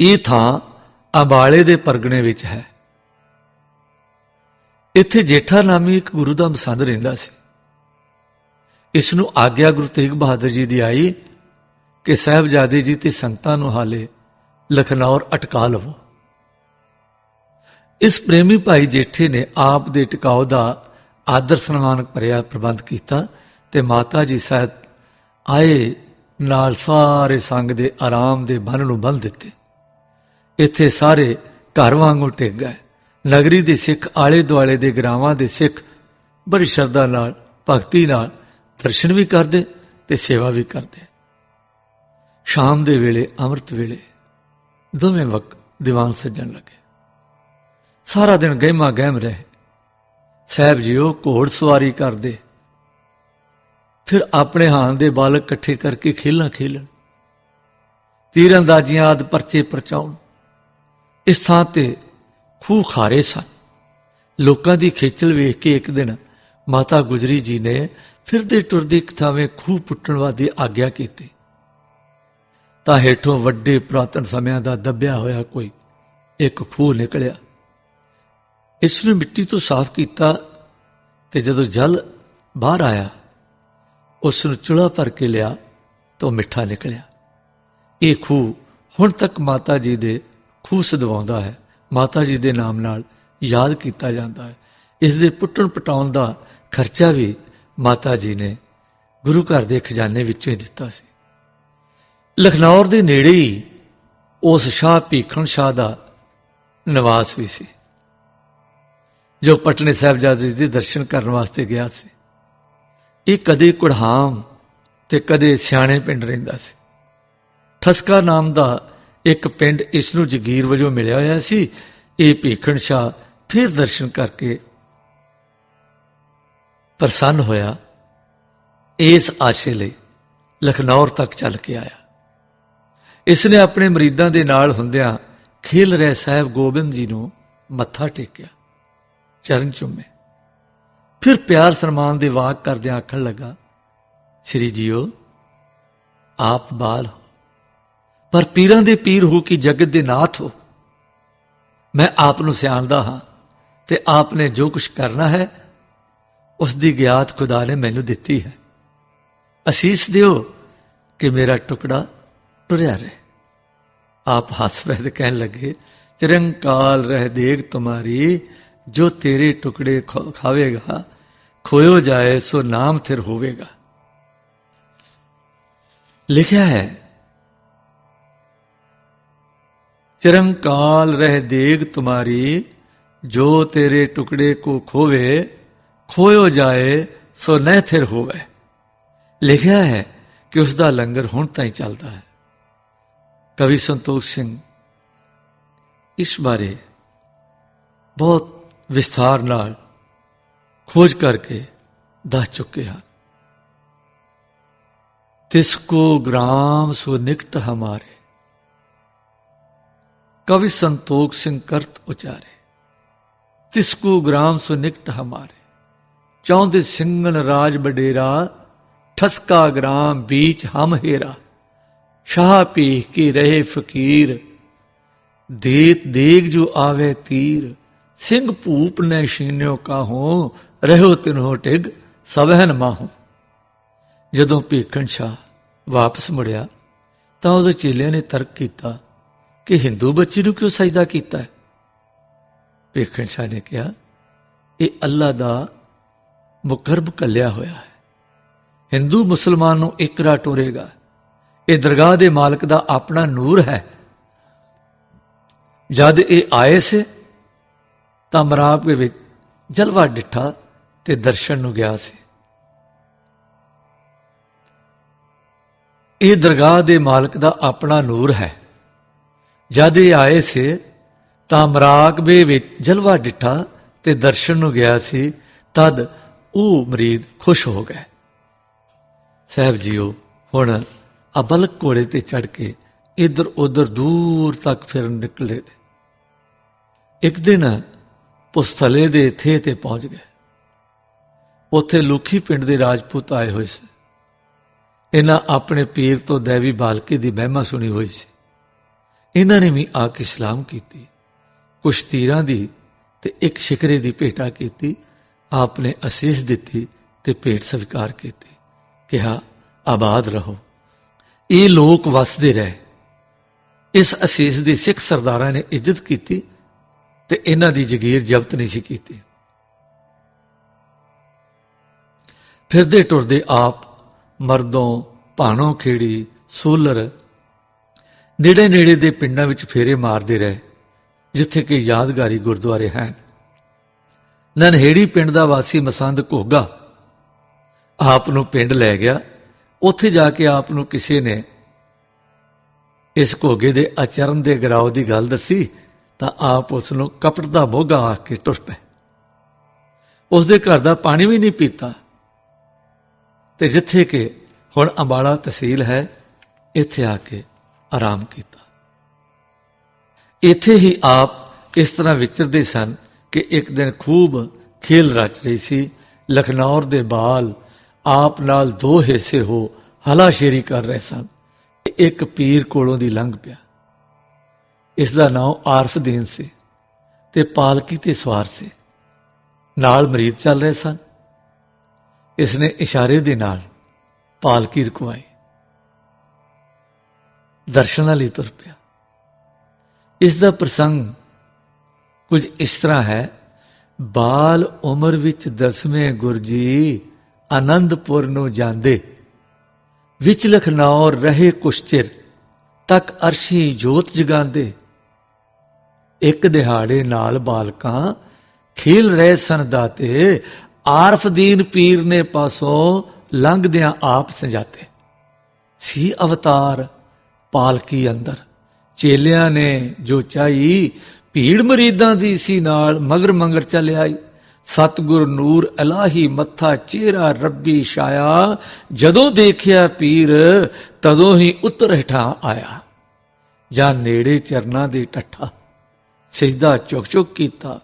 ਇਹ ਥਾਂ ਅੰਬਾਲੇ ਦੇ ਪਰਗਣੇ ਵਿੱਚ ਹੈ। ਇੱਥੇ ਜੇਠਾ ਨਾਮੀ ਇੱਕ ਗੁਰੂ ਦਾ ਮਸੰਦ ਰਹਿੰਦਾ ਸੀ। ਇਸ ਨੂੰ ਆਗਿਆ ਗੁਰੂ ਤੇਗ ਬਹਾਦਰ ਜੀ ਦੀ ਆਈ ਕਿ ਸਾਹਿਬਜ਼ਾਦੇ ਜੀ ਤੇ ਸੰਗਤਾਂ ਨੂੰ ਹਾਲੇ ਲਖਨੌਰ ਅਟਕਾ ਲਵੋ। ਇਸ ਪ੍ਰੇਮੀ ਭਾਈ ਜੇਠੇ ਨੇ ਆਪ ਦੇ ਟਿਕਾਉ ਦਾ ਆਦਰ ਸਨਮਾਨ ਭਰਿਆ ਪ੍ਰਬੰਧ ਕੀਤਾ ਤੇ ਮਾਤਾ ਜੀ ਸਾਹਿਬ ਆਏ ਨਾਲ ਸਾਰੇ ਸੰਗ ਦੇ ਆਰਾਮ ਦੇ ਬੰਨ ਨੂੰ ਬੰਨ ਦਿੱਤੇ। ਇੱਥੇ ਸਾਰੇ ਘਰ ਵਾਂਗੂ ਟਿਕ ਗਏ ਨਗਰੀ ਦੇ ਸਿੱਖ ਆਲੇ ਦੁਆਲੇ ਦੇ ਗਰਾਵਾਂ ਦੇ ਸਿੱਖ ਬੜੀ ਸ਼ਰਧਾ ਨਾਲ, ਭਗਤੀ ਨਾਲ ਦਰਸ਼ਨ ਵੀ ਕਰਦੇ ਤੇ ਸੇਵਾ ਵੀ ਕਰਦੇ। ਸ਼ਾਮ ਦੇ ਵੇਲੇ, ਅੰਮ੍ਰਿਤ ਵੇਲੇ ਦੋਵੇਂ ਵਕਤ ਦੀਵਾਨ ਸੱਜਣ ਲੱਗੇ। ਸਾਰਾ ਦਿਨ ਗਹਿਮਾ ਗਹਿਮ ਰਹੇ। ਸਾਹਿਬ ਜੀਓ, ਘੋੜ ਸਵਾਰੀ ਕਰਦੇ। ਫਿਰ ਆਪਣੇ ਹਾਨ ਦੇ ਬਾਲਕ ਇਕੱਠੇ ਕਰਕੇ ਖੇਲਾਂ ਖੇਲਣ। ਤੀਰ ਅੰਦਾਜ਼ੀਆਂ ਆਦ ਪਰਚੇ ਪਰਚਾਉਣ। ਇਸ ਥਾਂ ਤੇ ਖੂਹ ਖਾਰੇ ਸਨ। ਲੋਕਾਂ ਦੀ ਖੇਚਲ ਵੇਖ ਕੇ ਇੱਕ ਦਿਨ ਮਾਤਾ ਗੁਜਰੀ ਜੀ ਨੇ ਫਿਰਦੇ ਟੁਰਦੇ ਇੱਕ ਥਾਵੇਂ ਖੂਹ ਪੁੱਟਣ ਵਾਦੀ ਆਗਿਆ ਕੀਤੀ। ਤਾਂ ਹੇਠੋਂ ਵੱਡੇ ਪ੍ਰਾਤਨ ਸਮਿਆਂ ਦਾ ਦੱਬਿਆ ਹੋਇਆ ਕੋਈ ਇੱਕ ਖੂਹ ਨਿਕਲਿਆ। ਇਸ ਨੂੰ ਮਿੱਟੀ ਤੋਂ ਸਾਫ਼ ਕੀਤਾ ਤੇ ਜਦੋਂ ਜਲ ਬਾਹਰ ਆਇਆ, ਉਸ ਨੂੰ ਚੁਲਾ ਭਰ ਕੇ ਲਿਆ ਤਾਂ ਮਿੱਠਾ ਨਿਕਲਿਆ। ਇਹ ਖੂਹ ਹੁਣ ਤੱਕ ਮਾਤਾ ਜੀ ਦੇ ਖੂਹ ਸਦਵਾਉਂਦਾ ਹੈ। ਮਾਤਾ ਜੀ ਦੇ ਨਾਮ ਨਾਲ ਯਾਦ ਕੀਤਾ ਜਾਂਦਾ ਹੈ। ਇਸ ਦੇ ਪੁੱਟਣ ਪਟਾਉਣ ਦਾ ਖਰਚਾ ਵੀ ਮਾਤਾ ਜੀ ਨੇ ਗੁਰੂ ਘਰ ਦੇ ਖਜ਼ਾਨੇ ਵਿੱਚੋਂ ਹੀ ਦਿੱਤਾ ਸੀ। ਲਖਨੌਰ ਦੇ ਨੇੜੇ ਹੀ ਉਸ ਸ਼ਾਹ ਭੀਖਣ ਸ਼ਾਹ ਦਾ ਨਿਵਾਸ ਵੀ ਸੀ, ਜੋ ਪਟਨੇ ਸਾਹਿਬਜ਼ਾਦੇ ਦੇ ਦਰਸ਼ਨ ਕਰਨ ਵਾਸਤੇ ਗਿਆ ਸੀ। ਇਹ ਕਦੇ ਕੁੜਹਾਮ ਤੇ ਕਦੇ ਸਿਆਣੇ ਪਿੰਡ ਰਹਿੰਦਾ ਸੀ। ਠਸਕਾ ਨਾਮ ਦਾ ਇੱਕ ਪਿੰਡ ਇਸ ਨੂੰ ਜਗੀਰ ਵਜੋਂ ਮਿਲਿਆ ਹੋਇਆ ਸੀ। ਇਹ ਭੀਖਣ ਸ਼ਾਹ ਫਿਰ ਦਰਸ਼ਨ ਕਰਕੇ ਪ੍ਰਸੰਨ ਹੋਇਆ। ਇਸ ਆਸ਼ੇ ਲਈ ਲਖਨੌਰ ਤੱਕ ਚੱਲ ਕੇ ਆਇਆ। ਇਸ ਨੇ ਆਪਣੇ ਮਰੀਦਾਂ ਦੇ ਨਾਲ ਹੁੰਦਿਆਂ ਖੇਲ ਰਹੇ ਸਾਹਿਬ ਗੋਬਿੰਦ ਜੀ ਨੂੰ ਮੱਥਾ ਟੇਕਿਆ, ਚਰਨ ਚੁੰਮੇ। ਫਿਰ ਪਿਆਰ ਸਨਮਾਨ ਦੇ ਵਾਕ ਕਰਦਿਆਂ ਆਖਣ ਲੱਗਾ, ਸ੍ਰੀ ਜੀਓ, ਆਪ ਬਾਲ ਹੋ। ਪਰ ਪੀਰਾਂ ਦੇ ਪੀਰ ਹੋ ਕਿ ਜਗਤ ਦੇ ਨਾਥ ਹੋ। ਮੈਂ ਆਪ ਨੂੰ ਸਿਆਣਦਾ ਹਾਂ ਤੇ ਆਪ ਨੇ ਜੋ ਕੁਝ ਕਰਨਾ ਹੈ, ਉਸ ਦੀ ਗਿਆਤ ਖੁਦਾ ਨੇ ਮੈਨੂੰ ਦਿੱਤੀ ਹੈ। ਅਸੀਸ ਦਿਓ ਕਿ ਮੇਰਾ ਟੁਕੜਾ ਟੁਰਿਆ ਰਹੇ। ਆਪ ਹੱਸ ਪਏ ਕਹਿਣ ਲੱਗੇ ਚਿਰੰਕਾਲ ਰਹਿ ਦੇਗ ਤੁਮਾਰੀ, ਜੋ ਤੇਰੇ ਟੁਕੜੇ ਖਾਵੇਗਾ, ਖੋਇਓ ਜਾਏ ਸੋ ਨਾਮ ਥਿਰ ਹੋਵੇਗਾ। ਲਿਖਿਆ ਹੈ ਚਿਰੰਕਾਲ ਰਹਿ ਦੇਗ ਤੁਮਾਰੀ ਜੋ ਤੇਰੇ ਟੁਕੜੇ ਕੋ ਖੋਵੇ ਖੋਇਓ ਜਾਏ ਸੋ ਨਹਿ ਥਿਰ ਹੋਵੇ ਲਿਖਿਆ ਹੈ ਕਿ ਉਸ ਦਾ ਲੰਗਰ ਹੁਣ ਤਾਈਂ ਚੱਲਦਾ ਹੈ ਕਵੀ ਸੰਤੋਖ ਸਿੰਘ ਇਸ ਬਾਰੇ ਬਹੁਤ ਵਿਸਥਾਰ ਨਾਲ ਖੋਜ ਕਰਕੇ ਦੱਸ ਚੁੱਕੇ ਹਨ ਤਿਸ ਕੋ ਗ੍ਰਾਮ ਸੋ ਨਿਕਟ ਹਮਾਰੇ ਕਵੀ ਸੰਤੋਖ ਸਿੰਘ ਕਰਤ ਉਚਾਰੇ ਤਿਸ ਕੋ ਗ੍ਰਾਮ ਸੋ ਨਿਕਟ ਹਮਾਰੇ ਚਾਹੁੰਦੇ ਸਿੰਘਨ ਰਾਜ ਬਡੇਰਾ ਠਸਕਾ ਗ੍ਰਾਮ ਬੀਚ ਹਮ ਹੇਰਾ ਸ਼ਾਹ ਪੀ ਕੇ ਰਹੇ ਫਕੀਰ ਦੇਤ ਦੇਗ ਜੋ ਆਵੇ ਤੀਰ ਸਿੰਘ ਭੂਪ ਨੇ ਸ਼ੀਨਿਓ ਕਾਹੋ ਰਹਿਓ ਤਿਨੋ ਟਿਗ ਸਵਹਿਨ ਮਾਹੋ ਜਦੋਂ ਭੀਖਣ ਸ਼ਾਹ ਵਾਪਸ ਮੁੜਿਆ ਤਾਂ ਉਹਦੇ ਚੇਲਿਆਂ ਨੇ ਤਰਕ ਕੀਤਾ ਕਿ ਹਿੰਦੂ ਬੱਚੀ ਨੂੰ ਕਿਉਂ ਸਜਦਾ ਕੀਤਾ ਹੈ? ਭੀਖਣ ਸ਼ਾਹ ਨੇ ਕਿਹਾ, ਇਹ ਅੱਲਾ ਦਾ ਮੁਕਰਬ ਕੱਲਿਆ ਹੋਇਆ ਹੈ। ਹਿੰਦੂ ਮੁਸਲਮਾਨ ਨੂੰ ਇਕਰਾ ਟੋਰੇਗਾ। ਇਹ ਦਰਗਾਹ ਦੇ ਮਾਲਕ ਦਾ ਆਪਣਾ ਨੂਰ ਹੈ। ਜਦ ਇਹ ਆਏ ਸੇ, ਤਾਂ ਮਰਾਬ ਦੇ ਵਿੱਚ ਜਲਵਾ ਡਿੱਠਾ ਤੇ ਦਰਸ਼ਨ ਨੂੰ ਗਿਆ ਸੀ। ਇਹ ਦਰਗਾਹ ਦੇ ਮਾਲਕ ਦਾ ਆਪਣਾ ਨੂਰ ਹੈ। ਜਦ ਇਹ ਆਏ ਸੀ, ਤਾਂ ਮਰਾਕਬੇ ਵਿੱਚ ਜਲਵਾ ਡਿੱਠਾ ਤੇ ਦਰਸ਼ਨ ਨੂੰ ਗਿਆ ਸੀ, ਤਦ ਉਹ ਮਰੀਦ ਖੁਸ਼ ਹੋ ਗਏ। ਸਾਹਿਬ ਜੀਓ, ਹੁਣ ਅਬਲ ਕੋੜੇ ਤੇ ਚੜ ਕੇ ਇਧਰ ਉਧਰ ਦੂਰ ਤੱਕ ਫਿਰ ਨਿਕਲੇ ਇੱਕ ਦਿਨ ਪੁਸਤਲੇ ਦੇ ਥੇ ਤੇ ਪਹੁੰਚ ਗਏ। ਉੱਥੇ ਲੁਖੀ ਪਿੰਡ ਦੇ ਰਾਜਪੂਤ ਆਏ ਹੋਏ ਸੀ। ਇਹਨਾਂ ਆਪਣੇ ਪੀਰ ਤੋਂ ਦੇਵੀ ਬਾਲਕੀ ਦੀ ਮਹਿਮਾ ਸੁਣੀ ਹੋਈ ਸੀ। ਇਹਨਾਂ ਨੇ ਵੀ ਆ ਕੇ ਸਲਾਮ ਕੀਤੀ। ਕੁਛ ਤੀਰਾਂ ਦੀ ਤੇ ਇੱਕ ਸ਼ਿਕਰੇ ਦੀ ਭੇਟਾ ਕੀਤੀ। ਆਪ ਨੇ ਅਸੀਸ ਦਿੱਤੀ ਤੇ ਭੇਟ ਸਵੀਕਾਰ ਕੀਤੀ। ਕਿਹਾ, ਆਬਾਦ ਰਹੋ। ਇਹ ਲੋਕ ਵਸਦੇ ਰਹੇ। ਇਸ ਅਸੀਸ ਦੀ ਸਿੱਖ ਸਰਦਾਰਾਂ ਨੇ ਇੱਜ਼ਤ ਕੀਤੀ ਤੇ ਇਹਨਾਂ ਦੀ ਜ਼ਗੀਰ ਜ਼ਬਤ ਨਹੀਂ ਸੀ ਕੀਤੀ। ਫਿਰਦੇ ਟੁਰਦੇ ਆਪ ਮਰਦੋਂ, ਭਾਣੋ ਖੇੜੀ, ਸੋਲਰ ਨੇੜੇ ਨੇੜੇ ਦੇ ਪਿੰਡਾਂ ਵਿੱਚ ਫੇਰੇ ਮਾਰਦੇ ਰਹੇ, ਜਿੱਥੇ ਕਿ ਯਾਦਗਾਰੀ ਗੁਰਦੁਆਰੇ ਹਨ। ਨਨਹੇੜੀ ਪਿੰਡ ਦਾ ਵਾਸੀ ਮਸੰਦ ਘੋਗਾ ਆਪ ਨੂੰ ਪਿੰਡ ਲੈ ਗਿਆ। ਉੱਥੇ ਜਾ ਕੇ ਆਪ ਨੂੰ ਕਿਸੇ ਨੇ ਇਸ ਘੋਗੇ ਦੇ ਆਚਰਨ ਦੇ ਗਰਾਉ ਦੀ ਗੱਲ ਦੱਸੀ, ਤਾਂ ਆਪ ਉਸ ਨੂੰ ਕਪਟ ਦਾ ਮੋਗਾ ਆ ਕੇ ਟੁਰ ਪਏ। ਉਸ ਦੇ ਘਰ ਦਾ ਪਾਣੀ ਵੀ ਨਹੀਂ ਪੀਤਾ। ਤੇ ਜਿੱਥੇ ਕਿ ਹੁਣ ਅੰਬਾਲਾ ਤਹਿਸੀਲ ਹੈ, ਇੱਥੇ ਆ ਕੇ ਆਰਾਮ ਕੀਤਾ। ਇੱਥੇ ਹੀ ਆਪ ਇਸ ਤਰ੍ਹਾਂ ਵਿਚਰਦੇ ਸਨ ਕਿ ਇੱਕ ਦਿਨ ਖੂਬ ਖੇਲ ਰਚ ਰਹੀ ਸੀ। ਲਖਨੌਰ ਦੇ ਬਾਲ ਆਪ ਨਾਲ ਦੋ ਹਿੱਸੇ ਹੋ ਹਲਾਸ਼ੇਰੀ ਕਰ ਰਹੇ ਸਨ ਇੱਕ ਪੀਰ ਕੋਲੋਂ ਦੀ ਲੰਘ ਪਿਆ। ਇਸ ਦਾ ਨਾਮ ਆਰਫਦੀਨ ਸੀ ਤੇ ਪਾਲਕੀ ਤੇ ਸਵਾਰ ਸੀ। ਨਾਲ ਮਰੀਦ ਚੱਲ ਰਹੇ ਸਨ। ਇਸ ਨੇ ਇਸ਼ਾਰੇ ਦੇ ਨਾਲ ਪਾਲਕੀ ਰੁਕਵਾਈ। ਦਰਸ਼ਨਾਂ ਲਈ ਤੁਰ ਪਿਆ। ਇਸ ਦਾ ਪ੍ਰਸੰਗ ਕੁਝ ਇਸ ਤਰ੍ਹਾਂ ਹੈ, ਬਾਲ ਉਮਰ ਵਿੱਚ ਦਸਵੇਂ ਗੁਰਜੀ ਆਨੰਦਪੁਰ ਨੂੰ ਜਾਂਦੇ, ਵਿੱਚ ਲਖਨੌਰ ਰਹੇ ਕੁਛ ਚਿਰ, ਤੱਕ ਅਰਸ਼ੀ ਜੋਤ ਜਗਾਉਂਦੇ। ਇੱਕ ਦਿਹਾੜੇ ਨਾਲ ਬਾਲਕਾਂ ਖੇਲ ਰਹੇ ਸਨ ਦਾਤੇ ਆਰਫਦੀਨ ਪੀਰ ਨੇ ਪਾਸੋਂ ਲੰਘਦਿਆਂ ਆਪ ਸੰਜਾਤੇ। ਸੀ ਅਵਤਾਰ ਪਾਲਕੀ ਅੰਦਰ। ਚੇਲਿਆਂ ਨੇ ਜੋ ਚਾਹੀ, ਭੀੜ ਮਰੀਦਾਂ ਦੀ ਸੀ ਨਾਲ ਮਗਰ ਮੰਗਰ ਚੱਲ ਆਈ ਸਤਗੁਰ ਨੂਰ ਇਲਾਹੀ ਮੱਥਾ ਚਿਹਰਾ ਰੱਬੀ ਛਾਇਆ। ਜਦੋਂ ਦੇਖਿਆ ਪੀਰ, ਤਦੋਂ ਹੀ ਉਤਰ ਹਟਾ ਆਇਆ। ਜਾਂ ਨੇੜੇ ਚਰਨਾਂ ਦੇ ਟੱਠਾ ਸਜਦਾ ਚੁੱਕ ਚੁੱਕ ਕੀਤਾ।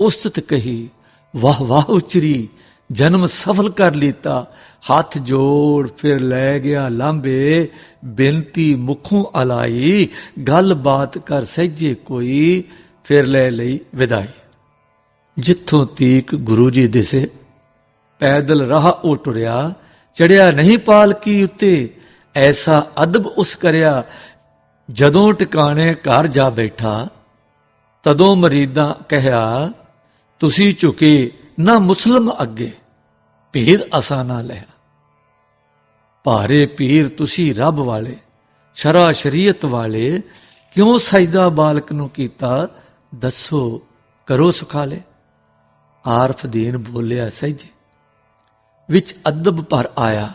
ਉਸਤਤ ਕਹੀ, ਵਾਹ ਵਾਹ ਉਚਰੀ, ਜਨਮ ਸਫਲ ਕਰ ਲੀਤਾ। ਹੱਥ ਜੋੜ ਫਿਰ ਲੈ ਗਿਆ ਲਾਂਬੇ ਬੇਨਤੀ ਮੁਖੋਂ ਅਲਾਈ, ਗੱਲਬਾਤ ਕਰ ਸਹਿਜੇ ਕੋਈ, ਫਿਰ ਲੈ ਲਈ ਵਿਦਾਈ। ਜਿੱਥੋਂ ਤੀਕ ਗੁਰੂ ਜੀ ਦਿਸੇ, ਪੈਦਲ ਰਾਹ ਉਹ ਟੁਰਿਆ, ਚੜਿਆ ਨਹੀਂ ਪਾਲਕੀ ਉੱਤੇ, ਐਸਾ ਅਦਬ ਉਸ ਕਰਿਆ, ਜਦੋਂ ਟਿਕਾਣੇ ਘਰ ਜਾ ਬੈਠਾ, ਤਦੋਂ ਮਰੀਦਾਂ ਕਹਿਆ, ਤੁਸੀਂ ਝੁਕੇ ਨਾ ਮੁਸਲਮ ਅੱਗੇ ਭੇਦ ਅਸਾ ਨਾ ਲਿਆ ਭਾਰੇ ਪੀਰ ਤੁਸੀਂ ਰੱਬ ਵਾਲੇ, ਸ਼ਰਾ ਸ਼ਰੀਅਤ ਵਾਲੇ, ਕਿਉਂ ਸਜਦਾ ਬਾਲਕ ਨੂੰ ਕੀਤਾ? ਦੱਸੋ, ਕਰੋ ਸੁਖਾਲੇ। ਆਰਫਦੀਨ ਬੋਲਿਆ, ਸਹਿਜੇ। ਵਿੱਚ ਅਦਬ ਭਰ ਆਇਆ।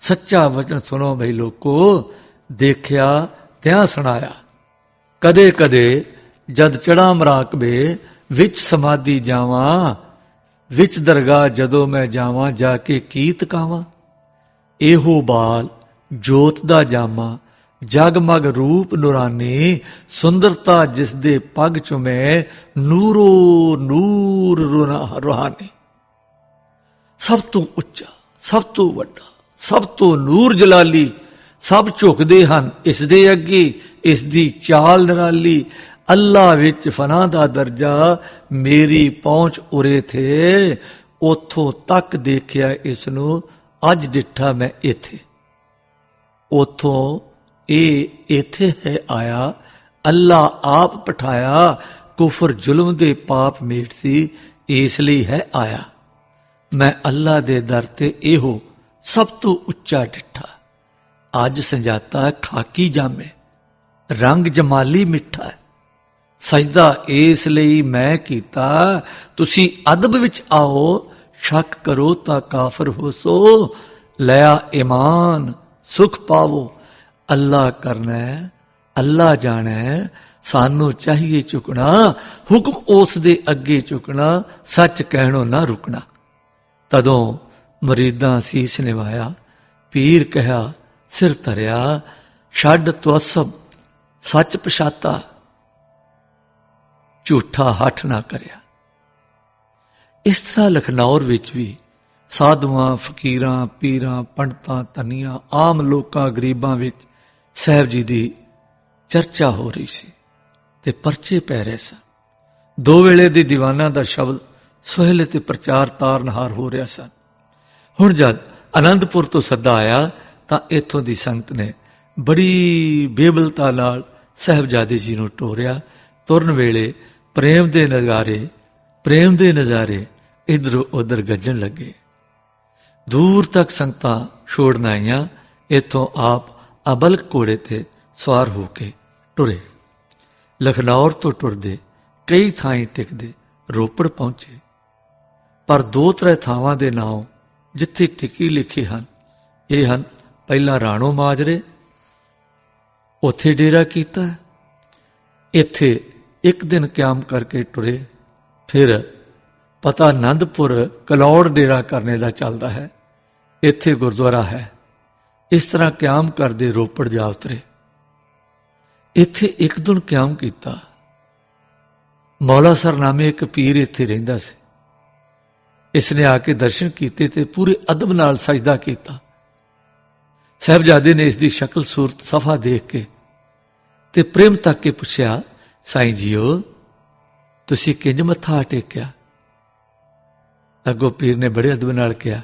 ਸੱਚਾ ਵਚਨ ਸੁਣੋ ਭਈ ਲੋਕੋ, ਦੇਖਿਆ ਤਿਆਂ ਸੁਣਾਇਆ। ਕਦੇ ਕਦੇ ਜਦ ਚੜਾ ਮਰਾਕਬੇ ਵਿੱਚ ਸਮਾਧੀ ਜਾਵਾਂ, ਵਿੱਚ ਦਰਗਾਹ ਜਦੋਂ ਮੈਂ ਜਾਵਾਂ, ਜਾ ਕੇ ਕੀਤ ਕਾਵਾਂ। ਇਹੋ ਬਾਲ ਜੋਤ ਦਾ ਜਾਮਾ, ਜਗਮਗ ਰੂਪ ਨੂਰਾਨੀ, ਸੁੰਦਰਤਾ ਜਿਸ ਦੇ ਪਗ ਚੁਮੇ ਨੂਰੋ ਨੂਰ ਰੂਹਾਨੀ। ਸਭ ਤੋਂ ਉੱਚਾ, ਸਭ ਤੋਂ ਵੱਡਾ, ਸਭ ਤੋਂ ਨੂਰ ਜਲਾਲੀ, ਸਭ ਝੁਕਦੇ ਹਨ ਇਸ ਦੇ ਅੱਗੇ ਇਸ ਦੀ ਚਾਲ ਨਰਾਲੀ। ਅੱਲਾ ਵਿੱਚ ਫਨਾ ਦਾ ਦਰਜਾ ਮੇਰੀ ਪਹੁੰਚ ਉਰੇ ਥੇ, ਉਥੋਂ ਤੱਕ ਦੇਖਿਆ ਇਸ ਨੂੰ ਅੱਜ ਡਿੱਠਾ ਮੈਂ ਇੱਥੇ। ਉਥੋਂ ਇਹ ਇੱਥੇ ਹੈ ਆਇਆ। ਅੱਲਾ ਆਪ ਪਠਾਇਆ। ਕੁਫਰ ਜ਼ੁਲਮ ਦੇ ਪਾਪ ਮੇਟ ਸੀ। ਇਸ ਲਈ ਹੈ ਆਇਆ। ਮੈਂ ਅੱਲਾ ਦੇ ਦਰ ਤੇ ਇਹੋ ਸਭ ਤੋਂ ਉੱਚਾ ਡਿੱਠਾ। ਅੱਜ ਸੰਜਾਤਾ ਖਾਕੀ ਜਾਮੇ। ਰੰਗ ਜਮਾਲੀ ਮਿੱਠਾ ਸਜਦਾ ਇਸ ਲਈ ਮੈਂ ਕੀਤਾ। ਤੁਸੀਂ ਅਦਬ ਵਿੱਚ ਆਓ। ਸ਼ੱਕ ਕਰੋ ਤਾਂ ਕਾਫਰ ਹੋਸੋ, ਲਿਆ ਈਮਾਨ, ਸੁਖ ਪਾਵੋ। ਅੱਲਾ ਕਰਨਾ, ਅੱਲਾ ਜਾਣਾ, ਸਾਨੂੰ ਚਾਹੀਏ ਝੁਕਣਾ ਹੁਕਮ ਉਸ ਦੇ ਅੱਗੇ ਝੁਕਣਾ ਸੱਚ ਕਹਿਣੋਂ ਨਾ ਰੁਕਣਾ। ਤਦੋਂ ਮਰੀਦਾਂ ਸੀਸ ਨਿਵਾਇਆ, ਪੀਰ ਕਹਿਆ ਸਿਰ ਧਰਿਆ, ਛੱਡ ਤੁਅਸਬ ਸੱਚ ਪਛਾਤਾ। ਝੂਠਾ ਹੱਠ ਨਾ ਕਰਿਆ। ਇਸ ਤਰ੍ਹਾਂ ਲਖਨੌਰ ਵਿੱਚ ਵੀ ਸਾਧੂਆਂ, ਫਕੀਰਾਂ, ਪੀਰਾਂ, ਪੰਡਤਾਂ ਤਨੀਆਂ ਆਮ ਲੋਕਾਂ, ਗਰੀਬਾਂ ਵਿੱਚ ਸਹਿਬ ਜੀ ਦੀ ਚਰਚਾ ਹੋ ਰਹੀ ਸੀ ਤੇ ਪਰਚੇ ਪੈ ਰਹੇ ਸਨ। ਦੋ ਵੇਲੇ ਦੇ ਦੀਵਾਨਾਂ ਦਾ ਸ਼ਬਦ ਸੋਹਲੇ ਤੇ ਪ੍ਰਚਾਰ ਤਾਰਨਹਾਰ ਹੋ ਰਿਹਾ ਸਨ। ਹੁਣ ਜਦ ਅਨੰਦਪੁਰ ਤੋਂ ਸੱਦਾ ਆਇਆ ਤਾਂ ਇੱਥੋਂ ਦੀ ਸੰਗਤ ਨੇ ਬੜੀ ਬੇਬਲਤਾ ਨਾਲ ਸਹਿਬਜ਼ਾਦੇ ਜੀ ਨੂੰ ਟੋਰਿਆ। ਤੁਰਨ ਵੇਲੇ ਪ੍ਰੇਮ ਦੇ ਨਜ਼ਾਰੇ, ਪ੍ਰੇਮ ਦੇ ਨਜ਼ਾਰੇ ਇਧਰ ਉਧਰ ਗੱਜਣ ਲੱਗੇ। ਦੂਰ ਤੱਕ ਸੰਗਤਾਂ ਛੋੜਨ ਆਈਆਂ। ਇੱਥੋਂ ਆਪ ਅਬਲ ਕੋੜੇ ਤੇ ਸਵਾਰ ਹੋ ਕੇ ਟੁਰੇ। ਲਖਨੌਰ ਤੋਂ ਟੁਰਦੇ, ਕਈ ਥਾਈਂ ਟਿਕਦੇ, ਰੋਪੜ ਪਹੁੰਚੇ। ਪਰ ਦੋ ਤਰੇ ਥਾਵਾਂ ਦੇ ਨਾਮ ਜਿੱਥੇ ਟਿਕੀ ਲਿਖੇ ਹਨ, ਇਹ ਹਨ ਪਹਿਲਾ ਰਾਣੋ ਮਾਜਰੇ, ਉੱਥੇ ਡੇਰਾ ਕੀਤਾ। ਇੱਥੇ ਇੱਕ ਦਿਨ ਕਿਆਮ ਕਰਕੇ ਟੁਰੇ, ਫਿਰ ਪਤਾ ਆਨੰਦਪੁਰ ਕਲੌੜ ਡੇਰਾ ਕਰਨੇ ਦਾ ਚੱਲਦਾ ਹੈ। ਇੱਥੇ ਗੁਰਦੁਆਰਾ ਹੈ। ਇਸ ਤਰ੍ਹਾਂ ਕਿਆਮ ਕਰਦੇ ਰੋਪੜ ਜਾ ਉਤਰੇ। ਇੱਥੇ ਇੱਕ ਦਿਨ ਕਿਆਮ ਕੀਤਾ। ਮੌਲਾ ਸਰ ਨਾਮੇ ਇੱਕ ਪੀਰ ਇੱਥੇ ਰਹਿੰਦਾ ਸੀ। ਇਸ ਨੇ ਆ ਕੇ ਦਰਸ਼ਨ ਕੀਤੇ ਤੇ ਪੂਰੇ ਅਦਬ ਨਾਲ ਸਜਦਾ ਕੀਤਾ। ਸਹਿਬਜ਼ਾਦੇ ਨੇ ਇਸ ਦੀ ਸ਼ਕਲ ਸੂਰਤ ਸਫਾ ਦੇਖ ਕੇ ਤੇ ਪ੍ਰੇਮ ਤੱਕ ਕੇ ਪੁੱਛਿਆ, ਸਾਈਂ ਜੀਓ, ਤੁਸੀਂ ਕਿੰਜ ਮੱਥਾ ਟੇਕਿਆ? ਅੱਗੋਂ ਪੀਰ ਨੇ ਬੜੇ ਅਦਬ ਨਾਲ ਕਿਹਾ,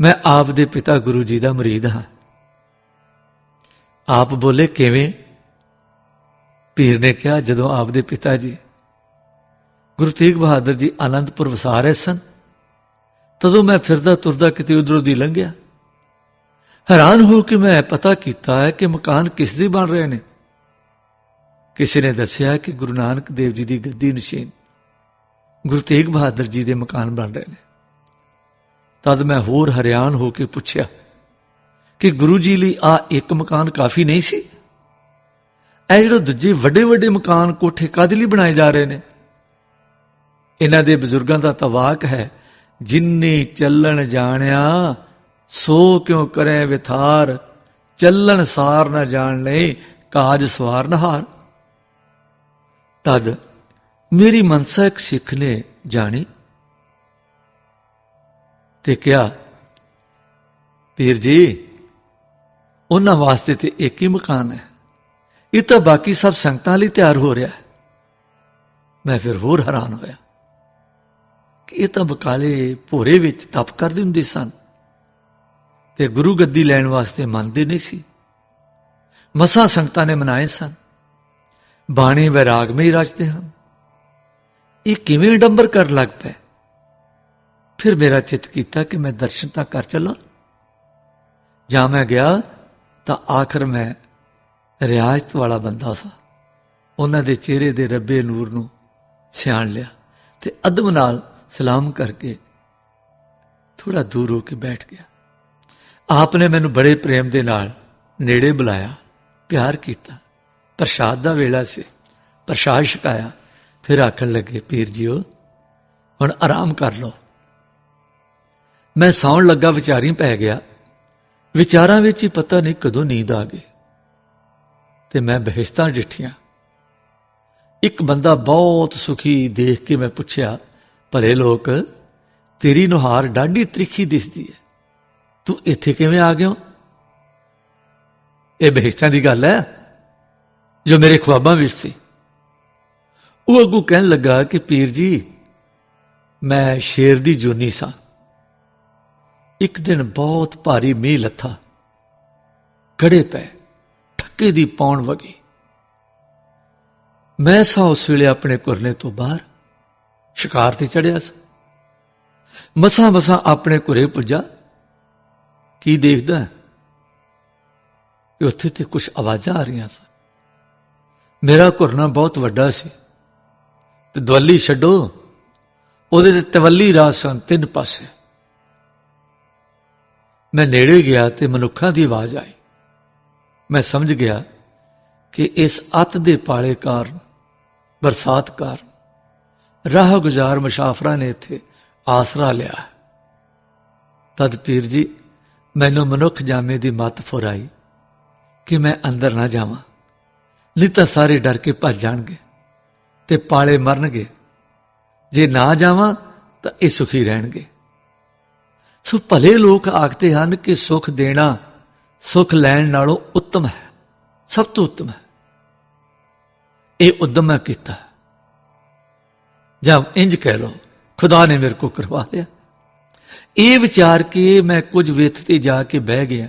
ਮੈਂ ਆਪ ਦੇ ਪਿਤਾ ਗੁਰੂ ਜੀ ਦਾ ਮਰੀਦ ਹਾਂ। ਆਪ ਬੋਲੇ, ਕਿਵੇਂ? ਪੀਰ ਨੇ ਕਿਹਾ, ਜਦੋਂ ਆਪ ਦੇ ਪਿਤਾ ਜੀ, ਗੁਰੂ ਤੇਗ ਬਹਾਦਰ ਜੀ ਆਨੰਦਪੁਰ ਵਸਾ ਰਹੇ ਸਨ, ਤਦੋਂ ਮੈਂ ਫਿਰਦਾ ਤੁਰਦਾ ਕਿਤੇ ਉਧਰੋਂ ਦੀ ਲੰਘਿਆ। ਹੈਰਾਨ ਹੋ ਕੇ ਮੈਂ ਪਤਾ ਕੀਤਾ ਹੈ ਕਿ ਮਕਾਨ ਕਿਸ ਦੇ ਬਣ ਰਹੇ ਨੇ। ਕਿਸੇ ਨੇ ਦੱਸਿਆ ਕਿ ਗੁਰੂ ਨਾਨਕ ਦੇਵ ਜੀ ਦੀ ਗੱਦੀ ਨਸ਼ੀਨ ਗੁਰੂ ਤੇਗ ਬਹਾਦਰ ਜੀ ਦੇ ਮਕਾਨ ਬਣ ਰਹੇ ਨੇ। ਤਦ ਮੈਂ ਹੋਰ ਹਰਿਆਣ ਹੋ ਕੇ ਪੁੱਛਿਆ ਕਿ ਗੁਰੂ ਜੀ ਲਈ ਆ ਇੱਕ ਮਕਾਨ ਕਾਫੀ ਨਹੀਂ ਸੀ? ਇਹ ਜਿਹੜੇ ਦੂਜੇ ਵੱਡੇ ਵੱਡੇ ਮਕਾਨ ਕੋਠੇ ਕਾਦੇ ਲਈ ਬਣਾਏ ਜਾ ਰਹੇ ਨੇ? ਇਹਨਾਂ ਦੇ ਬਜ਼ੁਰਗਾਂ ਦਾ ਤਵਾਕ ਹੈ, ਜਿੰਨੇ ਚੱਲਣ ਜਾਣਿਆ, ਸੋ ਕਿਉ ਕਰੇ ਵਿਥਾਰ? ਚੱਲਣ ਸਾਰ ਨਾ ਜਾਣ ਲਈ ਕਾਜ ਸਵਾਰ ਨਹਾਰ। ਤਦ ਮੇਰੀ ਮਨਸਾ ਇੱਕ ਸਿੱਖ ਨੇ ਜਾਣੀ ਤੇ ਕਿਹਾ, ਪੀਰ ਜੀ, ਉਹਨਾਂ ਵਾਸਤੇ ਤੇ ਇੱਕ ਹੀ ਮਕਾਨ ਹੈ। ਇਹ ਤਾਂ ਬਾਕੀ ਸਭ ਸੰਗਤਾਂ ਲਈ ਤਿਆਰ ਹੋ ਰਿਹਾ ਮੈਂ ਫਿਰ ਹੋਰ ਹੈਰਾਨ ਹੋਇਆ ਕਿ ਇਹ ਤਾਂ ਬਕਾਲੇ ਭੋਰੇ ਵਿੱਚ ਤਪ ਕਰਦੇ ਹੁੰਦੇ ਸਨ ਤੇ ਗੁਰੂ ਗੱਦੀ ਲੈਣ ਵਾਸਤੇ ਮੰਨਦੇ ਨਹੀਂ ਸੀ। ਮਸਾ ਸੰਗਤਾਂ ਨੇ ਮਨਾਏ ਸਨ। ਬਾਣੀ ਵਿਰਾਗ ਮੇ ਹੀ ਰਚਦੇ ਹਨ। ਇਹ ਕਿਵੇਂ ਡੰਬਰ ਕਰ ਲੱਗ ਪਏ? ਫਿਰ ਮੇਰਾ ਚਿੱਤ ਕੀਤਾ ਕਿ ਮੈਂ ਦਰਸ਼ਨ ਤਾਂ ਕਰ ਚੱਲਾਂ। ਜਾਂ ਮੈਂ ਗਿਆ ਤਾਂ ਆਖਰ ਮੈਂ ਰਿਆਸਤ ਵਾਲਾ ਬੰਦਾ ਸਾਂ। ਉਹਨਾਂ ਦੇ ਚਿਹਰੇ ਦੇ ਰੱਬੇ ਨੂਰ ਨੂੰ ਸਿਆਣ ਲਿਆ ਤੇ ਅਦਬ ਨਾਲ ਸਲਾਮ ਕਰਕੇ ਥੋੜਾ ਦੂਰ ਹੋ ਕੇ ਬੈਠ ਗਿਆ। ਆਪ ਨੇ ਮੈਨੂੰ ਬੜੇ ਪ੍ਰੇਮ ਦੇ ਨਾਲ ਨੇੜੇ ਬੁਲਾਇਆ, ਪਿਆਰ ਕੀਤਾ। ਪ੍ਰਸ਼ਾਦ ਦਾ ਵੇਲਾ ਸੀ, ਪ੍ਰਸ਼ਾਦ ਛਕਾਇਆ। ਫਿਰ ਆਖਣ ਲੱਗੇ, ਪੀਰ ਜੀਓ, ਹੁਣ ਆਰਾਮ ਕਰ ਲਓ। ਮੈਂ ਸੌਣ ਲੱਗਾ, ਵਿਚਾਰੀ ਪੈ ਗਿਆ। ਵਿਚਾਰਾਂ ਵਿੱਚ ਹੀ ਪਤਾ ਨਹੀਂ ਕਦੋਂ ਨੀਂਦ ਆ ਗਈ। ਤੇ ਮੈਂ ਬਹਿਸ਼ਤਾਂ ਡਿੱਠੀਆਂ। ਇੱਕ ਬੰਦਾ ਬਹੁਤ ਸੁਖੀ ਦੇਖ ਕੇ ਮੈਂ ਪੁੱਛਿਆ, ਭਲੇ ਲੋਕ, ਤੇਰੀ ਨੁਹਾਰ ਡਾਢੀ ਤ੍ਰਿਖੀ ਦਿਸਦੀ ਹੈ। ਤੂੰ ਇੱਥੇ ਕਿਵੇਂ ਆ ਗਿਆ ਇਹ ਬਹਿਸ਼ਤਾਂ ਦੀ ਗੱਲ ਹੈ, ਜੋ ਮੇਰੇ ਖੁਆਬਾਂ ਵਿੱਚ ਸੀ। ਉਹ ਅੱਗੋਂ ਕਹਿਣ ਲੱਗਾ ਕਿ ਪੀਰ ਜੀ, ਮੈਂ ਸ਼ੇਰ ਦੀ ਜੋਨੀ ਸਾਂ। ਇੱਕ ਦਿਨ ਬਹੁਤ ਭਾਰੀ ਮੀਂਹ ਲੱਥਾ। ਕੜੇ ਪੈ ਠੱਕੇ ਦੀ ਪੌਣ ਵਗੀ। ਮੈਂ ਸਾਂ ਉਸ ਵੇਲੇ ਆਪਣੇ ਕੁਰਨੇ ਤੋਂ ਬਾਹਰ, ਸ਼ਿਕਾਰ ਤੇ ਚੜਿਆ ਸਾਂ। ਮਸਾਂ ਮਸਾਂ ਆਪਣੇ ਘਰੇ ਪੁੱਜਾ। ਕੀ ਦੇਖਦਾ ਕਿ ਉੱਥੇ ਤੇ ਕੁਝ ਆਵਾਜ਼ਾਂ ਆ ਰਹੀਆਂ ਸਨ। ਮੇਰਾ ਘੁਰਨਾ ਬਹੁਤ ਵੱਡਾ ਸੀ। ਤੇ ਦਵੱਲੀ ਛੱਡੋ, ਉਹਦੇ ਤੇ ਤਵੱਲੀ ਰਾਸ ਸਨ ਤਿੰਨ ਪਾਸੇ। ਮੈਂ ਨੇੜੇ ਗਿਆ ਤੇ ਮਨੁੱਖਾਂ ਦੀ ਆਵਾਜ਼ ਆਈ। ਮੈਂ ਸਮਝ ਗਿਆ ਕਿ ਇਸ ਅੱਤ ਦੇ ਪਾਲੇ ਕਾਰਨ, ਬਰਸਾਤ ਕਾਰਨ ਰਾਹ ਗੁਜ਼ਾਰ ਮੁਸਾਫਰਾਂ ਨੇ ਇੱਥੇ ਆਸਰਾ ਲਿਆ। ਤਦ ਪੀਰ ਜੀ, ਮੈਨੂੰ ਮਨੁੱਖ ਜਾਮੇ ਦੀ ਮੱਤ ਫੁਰਾਈ ਕਿ ਮੈਂ ਅੰਦਰ ਨਾ ਜਾਵਾਂ, ਨਹੀਂ ਤਾਂ ਸਾਰੇ ਡਰ ਕੇ ਭੱਜ ਜਾਣਗੇ। ਤੇ ਪਾਲੇ ਮਰਨਗੇ। ਜੇ ਨਾ ਜਾਵਾਂ, ਤਾਂ ਇਹ ਸੁਖੀ ਰਹਿਣਗੇ। ਸੋ ਭਲੇ ਲੋਕ ਆਖਦੇ ਹਨ ਕਿ ਸੁਖ ਦੇਣਾ, ਸੁਖ ਲੈਣ ਨਾਲੋਂ ਉੱਤਮ ਹੈ, ਸਭ ਤੋਂ ਉੱਤਮ ਹੈ। ਇਹ ਉਦਮ ਮੈਂ ਕੀਤਾ। ਜਾਂ ਇੰਜ ਕਹਿ ਲੋ ਖੁਦਾ ਨੇ ਮੇਰੇ ਕੋ ਕਰਵਾ ਲਿਆ। ਇਹ ਵਿਚਾਰ ਕੇ ਮੈਂ ਕੁਝ ਵਿੱਥ ਤੇ ਜਾ ਕੇ ਬਹਿ ਗਿਆ।